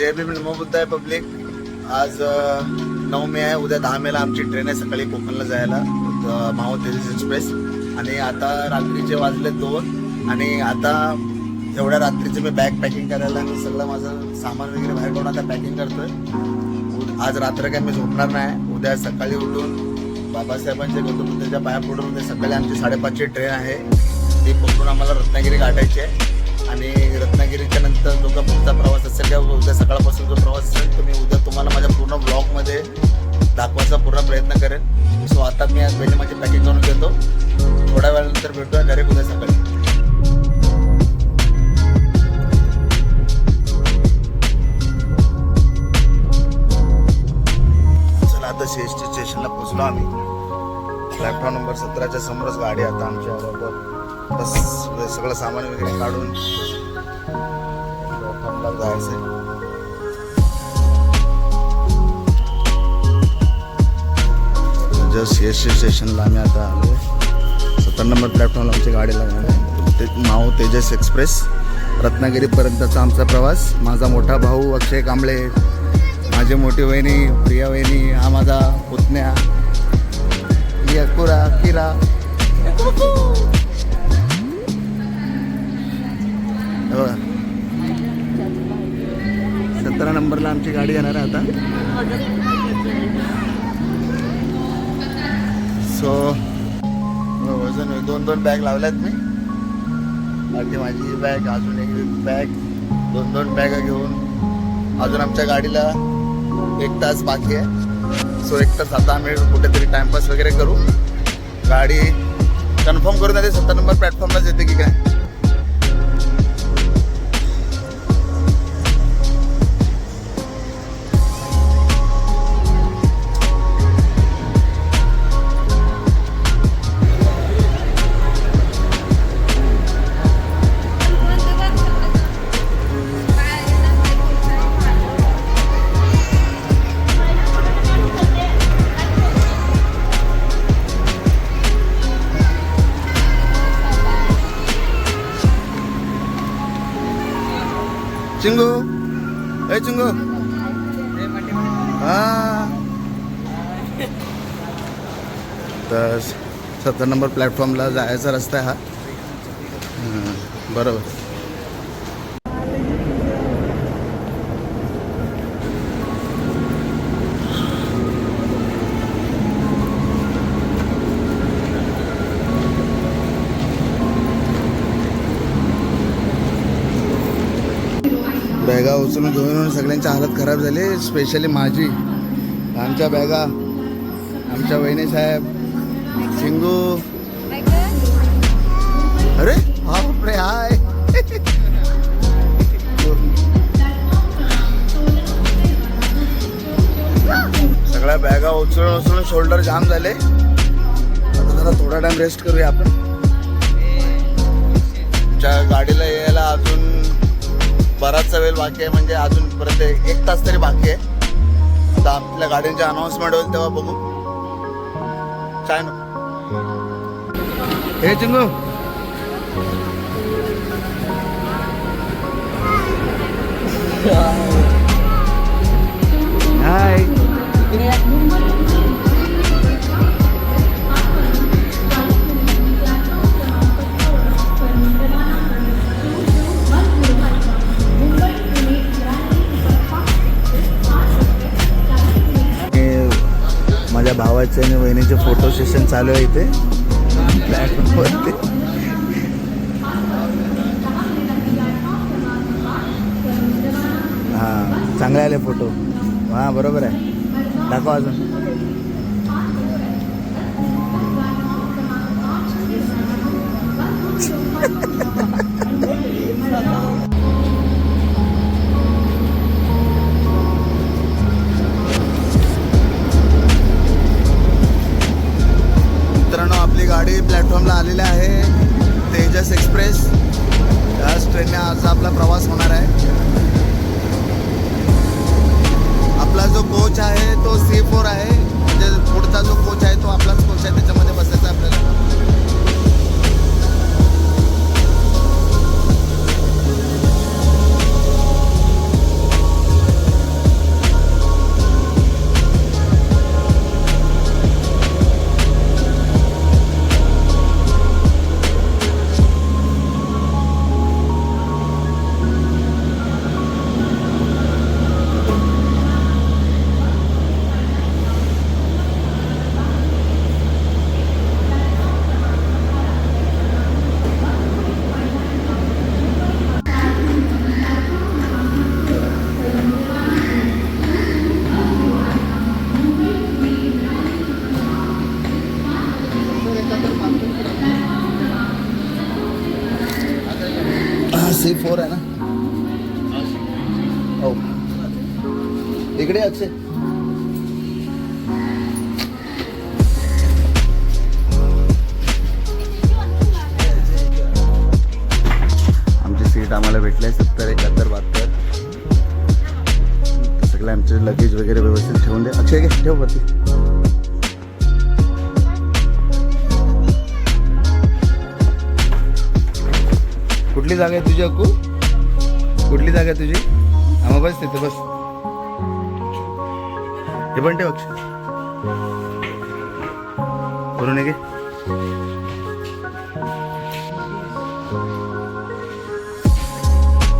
जय भीम नमोबुद्ध आहे पब्लिक. आज नऊ मे आहे. उद्या दहा मेला आमची ट्रेन आहे सकाळी कोकणला जायला. अ, माहो तेजस एक्सप्रेस आणि आता रात्रीचे वाजले दोन. आणि आता एवढ्या रात्रीचे मी बॅग पॅकिंग करायला आणि सगळं माझं सामान वगैरे बाहेर काढून आता पॅकिंग करतोय. आज रात्र काय मी झोपणार नाही. उद्या सकाळी उठून बाबासाहेबांच्या गौतम बुद्धाच्या पाया पडून म्हणजे उद्या सकाळी आमची साडेपाचची ट्रेन आहे. ती पकडून आम्हाला रत्नागिरी गाठायची आहे. आणि रत्नागिरीच्या नंतर जो का पुढचा प्रवास असेल किंवा उद्या सकाळपासून जो प्रवास असेल तो मी उद्या तुम्हाला माझ्या पूर्ण ब्लॉगमध्ये दाखवायचा पूर्ण प्रयत्न करेन. सो आता मी आज पहिले माझी पॅकिंग करून देतो थोड्या वेळानंतर भेटूया घरी उद्या सकाळी. चला आता सी एस टी स्टेशनला पोचलो आम्ही. प्लॅटफॉर्म नंबर सतराच्या समोरच गाडी आता आमच्या बरोबर बस सगळं सामान वगैरे काढून जायचं जस्ट एस टी स्टेशनला आम्ही आता आलो सत्तर नंबर प्लॅटफॉर्मला आमची गाडी लागणार आहे. ते नाव तेजस एक्सप्रेस रत्नागिरीपर्यंतचा आमचा प्रवास. माझा मोठा भाऊ अक्षय कांबळे माझी मोठी वहिनी प्रिया वहिनी हा दोन बॅग लावल्यात मी. बाकी माझी बॅग अजून एक बॅग दोन दोन बॅग घेऊन अजून आमच्या गाडीला एक तास बाकी आहे. सो एक तास आता आम्ही कुठेतरी टाइमपास वगैरे करू. गाडी कन्फर्म करून येते सत्तर नंबर प्लॅटफॉर्मलाच येते की काय. काय चुंग तर सत्तर नंबर प्लॅटफॉर्मला जायचा रस्ता आहे हा. बरोबर. तुम्ही घेऊन येऊन सगळ्यांची हालत खराब झाली स्पेशली माझी. आमच्या बॅगा आमच्या वहिनी साहेब चिंगू. अरे बापरे हाय. सगळ्या बॅगा उचलून उचलून शोल्डर जाम झाले. आता जरा थोडा टाइम रेस्ट करूया आपण. गाडीला यायला अजून बराचसा वेळ बाकी आहे म्हणजे अजून परत एक एक तास तरी बाकी आहे. आता आपल्या गाडीची अनाऊन्समेंट होईल तेव्हा बघू. काय ना हे चिंगू. हाय. भावाचे आणि बहिणीचे फोटो सेशन चालू आहे इथे. प्लॅटफॉर्मवरती हां चांगले आले फोटो हां बरोबर आहे. दाखवा अजून. सी फोर आहे ना? हो इकडे अक्षय. आमची सीट आम्हाला भेटली आहे सत्तर एकाहत्तर बहात्तर. सगळे आमचे लगेज वगैरे व्यवस्थित ठेवून दे. अक्षय ठेव वरती. कुठली जागा आहे तुझी अक्कू? कुठली जागा आहे तुझी? हा मग बस तिथे बस. हे पण ठेव अक्षय. करून ये घे.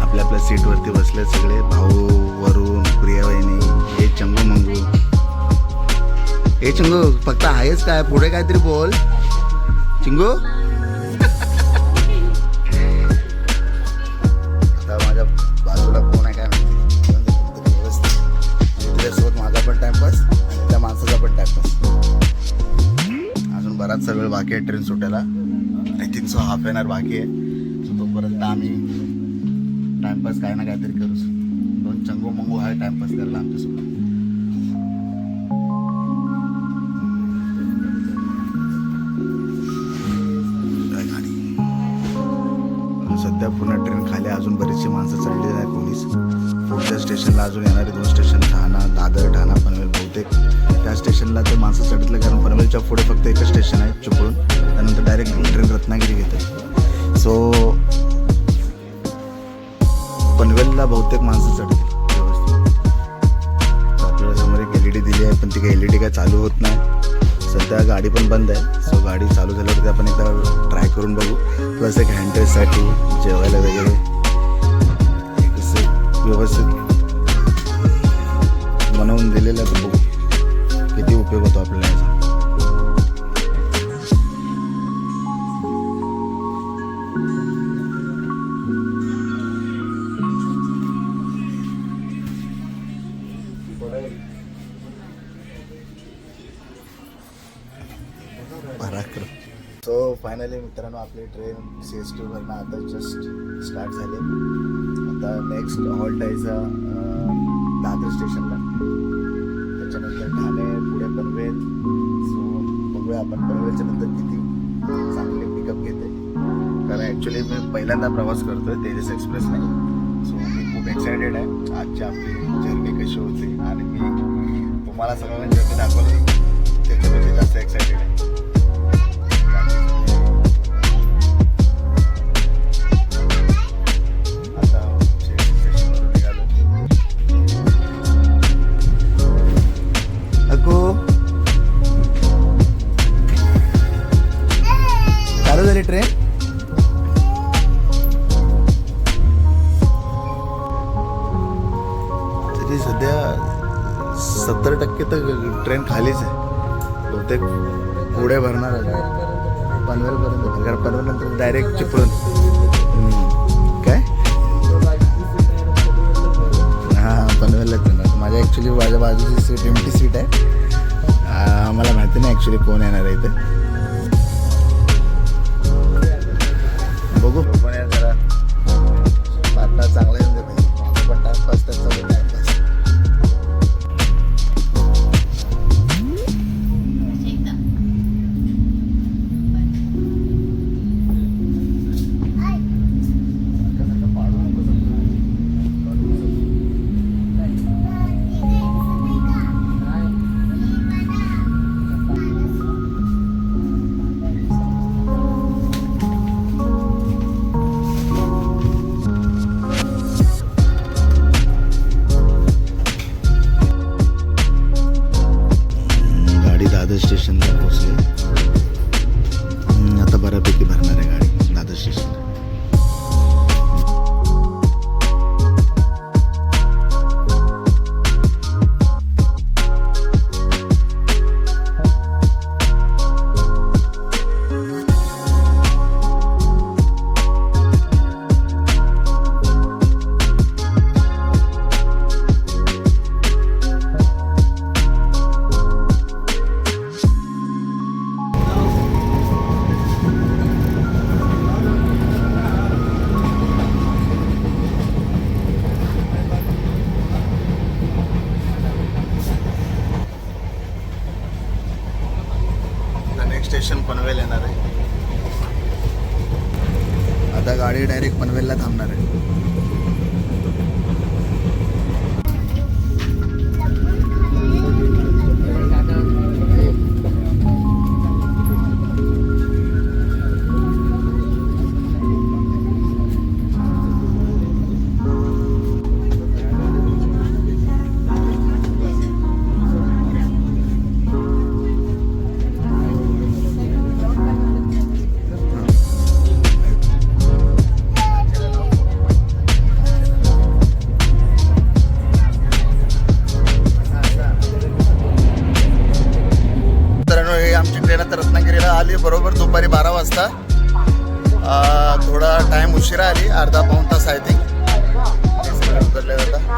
आपल्या आपल्या सीटवरती बसले सगळे भाऊ वरुण प्रिया वहिनी हे चंगू मंगू. हे चिंगू फक्त आहेच काय? पुढे काहीतरी बोल. चिंगू? बाकी आहे train सुटायला. I think so half an hour बाकी आहे. सो तोपर्यंत आम्ही टाइमपास काय ना काहीतरी करूच दोन चंगो मंगू आहे टाइमपास करायला आमच्यासोबत. सध्या पुन्हा ट्रेन खाली अजून बरीचशी माणसं चढलेली नाही कोणीच पुढच्या स्टेशनला अजून येणारे दोन स्टेशन ठाणा दादर ठाणा पनवेल बहुतेक. त्या स्टेशनला ते माणसं चढतले कारण पुढे फक्त एकच स्टेशन आहे चिपळूण. त्यानंतर डायरेक्ट ट्रेन रत्नागिरी घेते सो पनवेलला बहुतेक माणसं चढतील. व्यवस्थित. समोर एक एल ई डी दिली आहे पण ती काही एल ई डी काय चालू होत नाही. सध्या गाडी पण बंद आहे. सो गाडी चालू झाल्यावरती आपण एकदा ट्राय करून बघू. प्लस एक हँड्रेससाठी जेवायला वगैरे. व्यवस्थित बनवून दिलेलं आहे बघू. किती उपयोग होतो आपल्याला. सो फायनली मित्रांनो आपली ट्रेन सी एस टीवरनं आता जस्ट स्टार्ट झाली. आता नेक्स्ट हॉल्ट आहे दादर स्टेशनला त्याच्यानंतर ठाणे पुढे पनवेल. सो बघूया आपण पनवेलच्या नंतर किती चांगले पिकअप घेते. कारण ॲक्च्युली मी पहिल्यांदा प्रवास करतोय तेजस एक्सप्रेसने सो मी खूप एक्सायटेड आहे. आजची आपली जर्नी कशी होती? आणि मी तुम्हाला सगळ्यांना जर्नी दाखवली. त्याच्यापेक्षा जास्त एक्सायटेड आहे. ट्रेन खालीच आहे. बहुतेक पुढे भरणार आहे. पनवेलपर्यंत. कारण पनवेल नंतर डायरेक्ट चिपळून काय? हां पनवेललाच येणार माझ्या ॲक्च्युली माझ्या बाजूची सीट एमटी सीट आहे. मला माहिती नाही ॲक्च्युली कोण येणार आहे इथे. other station that was. गाडी डायरेक्ट पनवेलला थांबणार आहे. अर्धा पाऊण तास आय थिंक उतरले जाता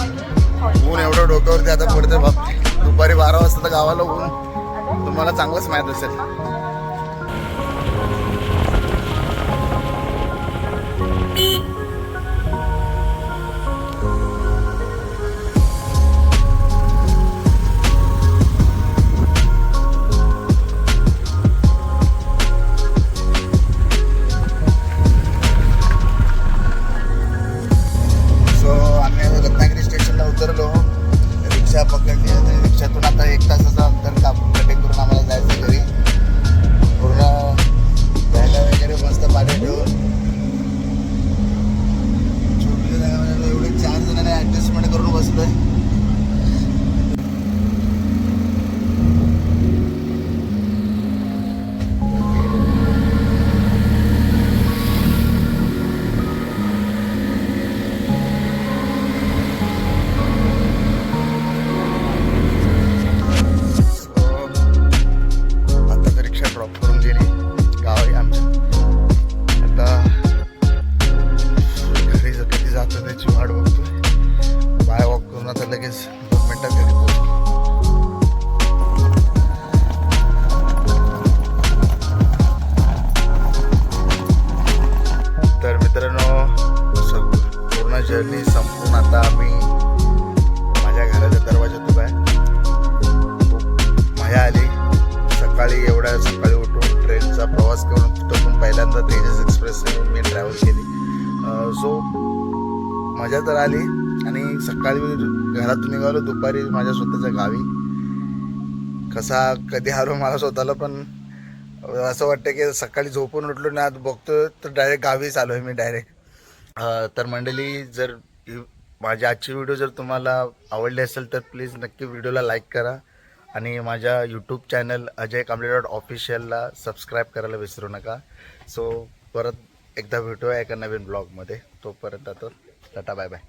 ऊन एवढं डोक्यावरती आता पडते बाप दुपारी बारा वाजता गावाला ऊन तुम्हाला चांगलंच माहीत असेल Beep. निघालो माझ्या स्वतःच्या गावी. कसा कधी आलो मला स्वतःला पण असं वाटतं की सकाळी झोपून उठलो ना आज बघतो तर डायरेक्ट गावीच आलो आहे मी डायरेक्ट तर मंडळी जर माझी आजची व्हिडिओ जर तुम्हाला आवडली असेल तर प्लीज नक्की व्हिडिओला लाईक करा आणि माझ्या YouTube channel Ajay Kamble dot ऑफिशियलला subscribe करायला विसरू नका. सो परत एकदा भेटूया एका नवीन ब्लॉगमध्ये तोपर्यंत आता टाटा बाय बाय